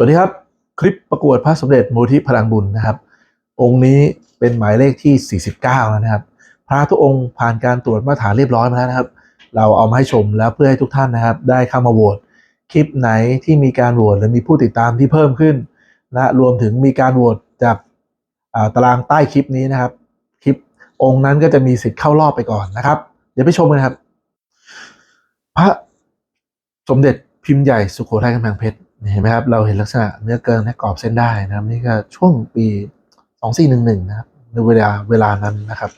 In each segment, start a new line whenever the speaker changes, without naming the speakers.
สวัสดีครับ คลิปประกวดพระสมเด็จมูลที่พลังบุญนะครับ องค์นี้เป็นหมายเลขที่ 49 แล้วนะครับ พระทุกองค์ผ่านการตรวจมาตรฐานเรียบร้อยมาแล้วนะครับ เราเอามาให้ชมแล้วเพื่อให้ทุกท่านนะครับ ได้เข้ามาโหวตคลิปไหนที่มีการโหวตหรือมีผู้ติดตามที่เพิ่มขึ้นนะรวมถึงมีการโหวตจากตารางใต้คลิปนี้นะครับ คลิปองค์นั้นก็จะมีสิทธิ์เข้ารอบไปก่อนนะครับเดี๋ยวไปชมกันครับ พระสมเด็จพิมพ์ใหญ่สุโขทัยกำแพงเพชร เห็นไหมครับ เราเห็นลักษณะเนื้อเกินและกรอบเส้นได้นะครับ นี่ก็ช่วงปี 2411 นะครับในเวลาเวลานั้นนะครับ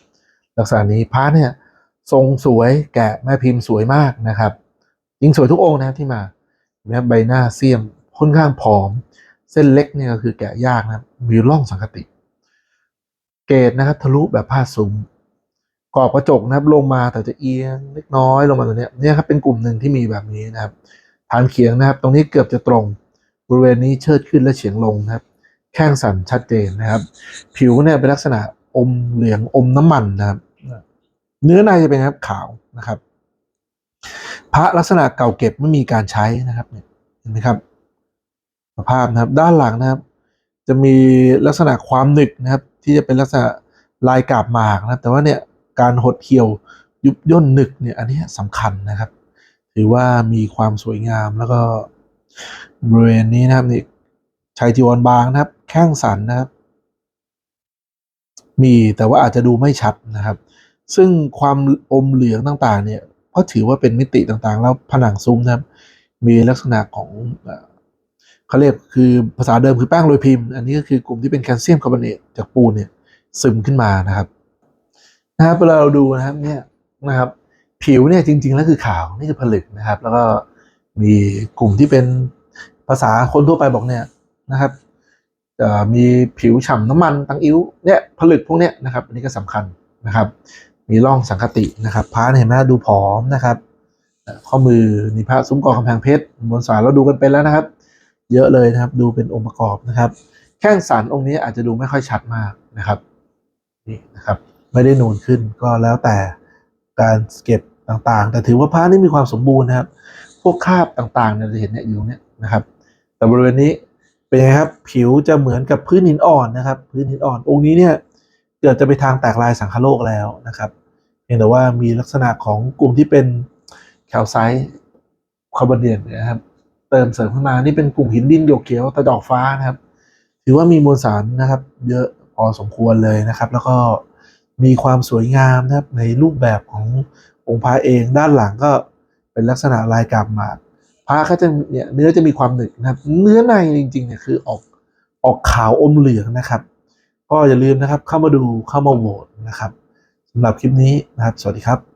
ลักษณะนี้พระเนี่ยทรงสวยแกะแม่พิมพ์สวยมากนะครับยิงสวยทุกองค์นะครับที่มาเห็นไหมใบหน้าเสียมค่อนข้างผอม เส้นเล็กเนี่ยก็คือแกะยากนะมีร่องสังคติ เกรดนะครับทะลุแบบผ้าซุ้มกรอบกระจกนะครับลงมาแต่จะเอียงเล็กน้อยลงมาตัวเนี้ยเนี่ยครับเป็นกลุ่มหนึ่งที่มีแบบนี้นะครับ ฐานเขียงนะครับ ตรงนี้เกือบจะตรง บริเวณนี้เชิดขึ้นและเฉียงลงนะครับ แข้งสั่นชัดเจนนะครับ ผิวเนี่ยเป็นลักษณะอมเหลืองอมน้ำมันนะครับ เนื้อในจะเป็นครับขาวนะครับ พระลักษณะเก่าเก็บไม่มีการใช้นะครับเนี่ยเห็นไหมครับสภาพนะครับ ด้านหลังนะครับ จะมีลักษณะความหนึกนะครับ ที่จะเป็นลักษณะลายกาบหมากนะครับ แต่ว่าเนี่ยการหดเหี่ยวยุบย่นหนึกเนี่ยอันนี้สำคัญนะครับ ถือว่ามีความสวยงามแล้วก็บริเวณนี้นะครับนี่ชายจีวรบางนะครับ แข้งสันนะครับ มีแต่ว่าอาจจะดูไม่ชัดนะครับ ซึ่งความอมเหลืองต่างๆ เนี่ยก็ถือว่าเป็นมิติต่างๆ แล้วผนังซุ้มนะครับ มีลักษณะของเอ่อเขาเรียกคือภาษาเดิมคือแป้งโรยพิมพ์ อันนี้ก็คือกลุ่มที่เป็นแคลเซียมคาร์บอเนตจากปูนเนี่ยซึมขึ้นมานะครับ นะครับเวลาเราดูนะครับเนี่ยนะครับ ผิวเนี่ยจริง ๆ แล้วคือขาวนี่คือผลึกนะครับ แล้วก็มีกลุ่มที่เป็นภาษาคนทั่วไปบอกเนี่ยนะครับมีผิวฉ่ำน้ำมันตังอิ้วเนี่ยผลึกพวกเนี้ยนะครับ อันนี้ก็สำคัญนะครับ มีร่องสังคตินะครับพระเห็นไหมดูผอมนะครับ ข้อมือนี่พระซุ้มกอกำแพงเพชรบนสารเราดูกันเป็นแล้วนะครับ เยอะเลยนะครับ ดูเป็นองค์ประกอบนะครับ แข้งสันองค์นี้อาจจะดูไม่ค่อยชัดมากนะครับนี่นะครับ ไม่ได้นูนขึ้นก็แล้วแต่การเก็บ ต่างๆ แต่ถือว่าพระนี่มีความสมบูรณ์นะครับ พวกคราบต่างๆเนี่ยจะเห็นเนี่ยอยู่เนี้ยนะครับ แต่บริเวณนี้เป็นไงครับ ผิวจะเหมือนกับพื้นหินอ่อนนะครับ พื้นหินอ่อนองค์นี้เนี่ยเกิดจะไปทางแตกลายสังคโลกแล้วนะครับเพียงแต่ว่ามีลักษณะของกลุ่มที่เป็นแคลไซต์คาร์บอนเนียนนะครับ เติมเสริมขึ้นมานี่เป็นกลุ่มหินดินหยกเขียวตะดอกฟ้านะครับ ถือว่ามีมวลสารนะครับ เยอะพอสมควรเลยนะครับ แล้วก็มีความสวยงามนะครับในรูปแบบของ องค์พระเองด้านหลังก็เป็นลักษณะลายกาบหมากพระก็จะเนี่ยเนื้อจะมีความหนึบนะครับ เนื้อในจริงๆเนี่ยคือออกออกขาวอมเหลืองนะครับ ก็อย่าลืมนะครับเข้ามาดูเข้ามาโหวตนะครับสำหรับคลิปนี้นะครับ สวัสดีครับ